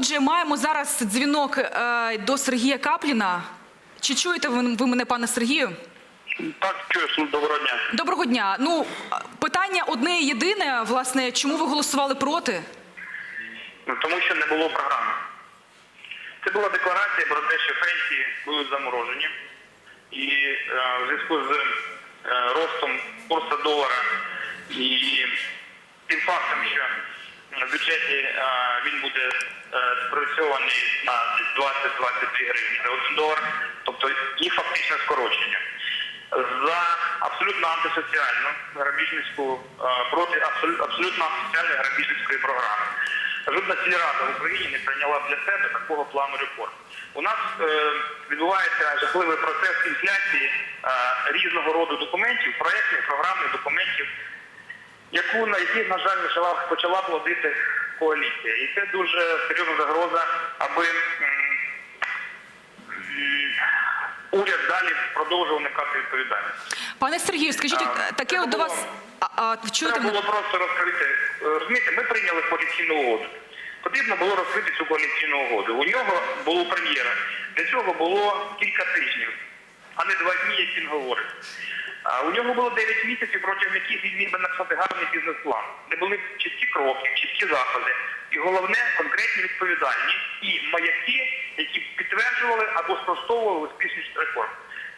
Отже, маємо зараз дзвінок е, до Сергія Капліна. Чи чуєте ви мене, пане Сергію? Так, чую, доброго дня. Доброго дня. Ну питання одне і єдине. Власне, чому ви голосували проти? Ну, Тому що не було програми. Це була декларація про те, що пенсії будуть заморожені. І е, в зв'язку з е, ростом курсу долара і тим фактом, що в бюджеті він буде е, спрацьований на 20-22 гривні за один долар, тобто їх фактичне скорочення. За абсолютно антисоціальну грабіжницьку, е, проти абсолютно, антисоціальної грабіжницької програми. Жодна сільрада в Україні не прийняла для себе такого плану реформ. У нас е, відбувається жахливий процес інфляції е, різного роду документів, проєктних, програмних документів, яку на які, на жаль, почала плодити коаліція. І це дуже серйозна загроза, аби уряд далі продовжував уникати відповідальності. Пане Сергію, скажіть, А, таке от до вас. А, а чуєте Треба було просто розкрити. Розумієте, ми прийняли коаліційну угоду. Потрібно було розкрити цю коаліційну угоду. У нього було прем'єра. Для цього було кілька тижнів, а не два дні, як він говорить. У нього було 9 місяців, протягом яких він міг би написати гарний бізнес-план, де були чіткі кроки, чіткі заходи. І головне конкретні відповідальні і маяки, які підтверджували або спростовували успішність реформ.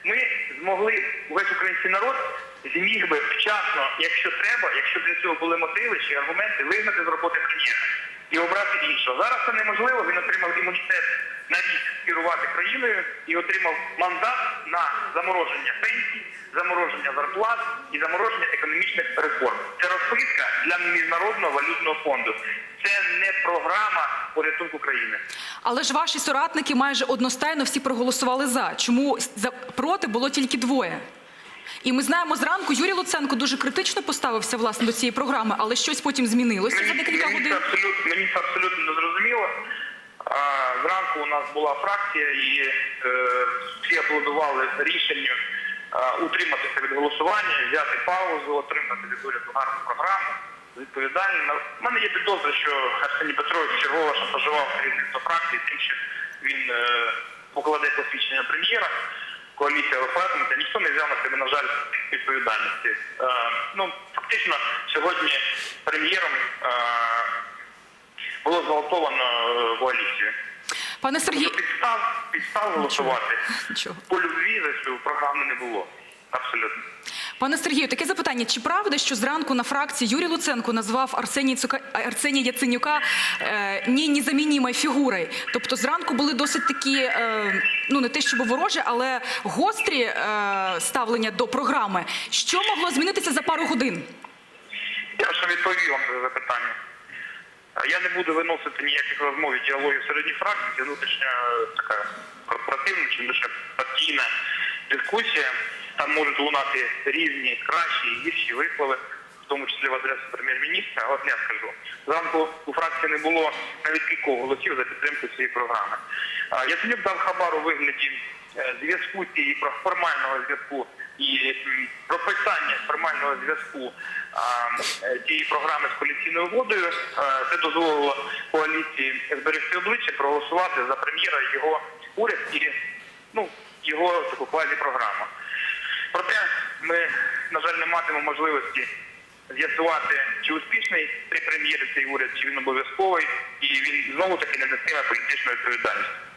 Ми змогли увесь український народ зміг би вчасно, якщо треба, якщо для цього були мотиви чи аргументи, вигнати з роботи прем'єра і обрати іншого. Зараз це неможливо. Він отримав імунітет на рік керувати країною і отримав мандат на замороження пенсій, замороження зарплат і замороження економічних реформ. Це розписка для міжнародного валютного фонду. Це не програма порятунку країни. Але ж ваші соратники майже одностайно всі проголосували за. Чому за проти було тільки двоє? І ми знаємо зранку, Юрій Луценко дуже критично поставився власне до цієї програми, але щось потім змінилося за декілька мені, це годин. абсолютно, мені це абсолютно не зрозуміло. А, зранку у нас була фракція і е, всі аплодували рішенню утриматися від голосування, взяти паузу, отримати від уряду гарну програму. Відповідально. У мене є підозра, що Арсеній Петрович чергово шантажував керівництво фракції тим, що він е, покладе посвідчення прем'єра. Коаліція виходить, ніхто не взяв на себе, на жаль, відповідальності. Е, ну, фактично, сьогодні прем'єром е, було зґвалтовано е, коаліцію. Пане Сергій, підстав, підстав голосувати Нічого. по любві за цю програму не було. Абсолютно. пане Сергію, таке запитання: чи правда, що зранку на фракції Юрій Луценко назвав Арсеній Цука... Арсенія Яценюка е, ні незаміннімою фігурою? Тобто зранку були досить такі, е, ну не те, щоб ворожі, але гострі е, ставлення до програми. Що могло змінитися за пару годин? Я ще відповів вам на запитання. Я не буду виносити ніяких розмов і діалогів середній фракції, це внутрішня така корпоративна чи лише партійна дискусія. Там можуть лунати різні кращі і гірші вислови, в тому числі в адресу прем'єр-міністра. От я скажу. Зранку у фракції не було навіть кількох голосів за підтримку цієї програми. А, Яценюк дав хабар у вигляді е, зв'язку цієї формального зв'язку і прописання формального зв'язку а, е, програми з коаліційною угодою. Е, Це дозволило коаліції зберегти обличчя, проголосувати за прем'єра його уряд і ну, його таку квазі-програму. Проте ми, на жаль, не матимемо можливості з'ясувати, чи успішний цей прем'єр, і цей уряд, чи він обов'язковий, і він знову таки не нестиме політичну відповідальність.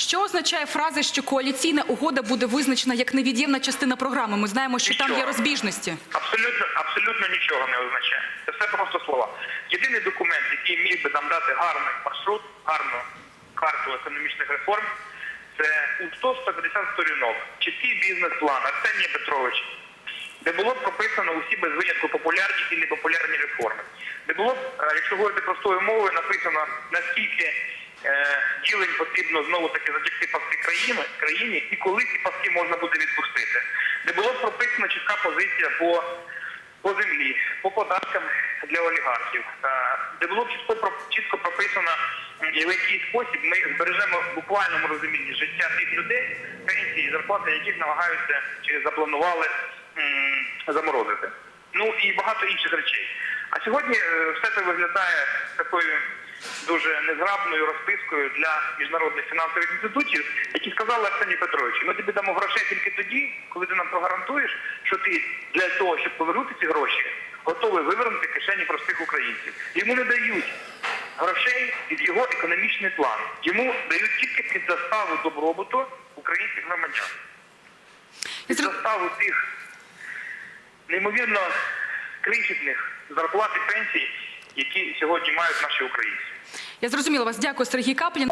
Що означає фраза, що коаліційна угода буде визначена як невід'ємна частина програми? Ми знаємо, що там є розбіжності. Абсолютно, абсолютно нічого не означає. Це все просто слова. Єдиний документ, який міг би нам дати гарний маршрут, гарну карту економічних реформ, це у 150 сторінок, чіткий бізнес-план Арсенія Петровича, де було б прописано усі без винятку популярні і непопулярні реформи. Де було б, е, якщо говорити простою мовою, написано наскільки е, ділень потрібно знову таки затягти паски країни, країні і коли ці паски можна буде відпустити. Де було прописана чітка позиція по, по землі, по податкам для олігархів, е, де було чітко, чітко прописано, в який спосіб ми збережемо в буквальному розумінні життя тих людей, пенсії зарплати, яких намагаються чи запланували заморозити. Ну і багато інших речей. А сьогодні е, все це виглядає такою дуже незграбною розпискою для міжнародних фінансових інституцій, які сказали Арсенію Петровичу, ми тобі дамо грошей тільки тоді, коли ти нам прогарантуєш, що ти для того, щоб повернути ці гроші, готовий вивернути кишені простих українців. Йому не дають грошей під його економічний план. Йому дають тільки під заставу добробуту українських громадян. Під заставу тих неймовірно крихітних зарплат пенсії, які сьогодні мають наші українці. Я зрозуміла вас. Дякую, Сергій Каплін.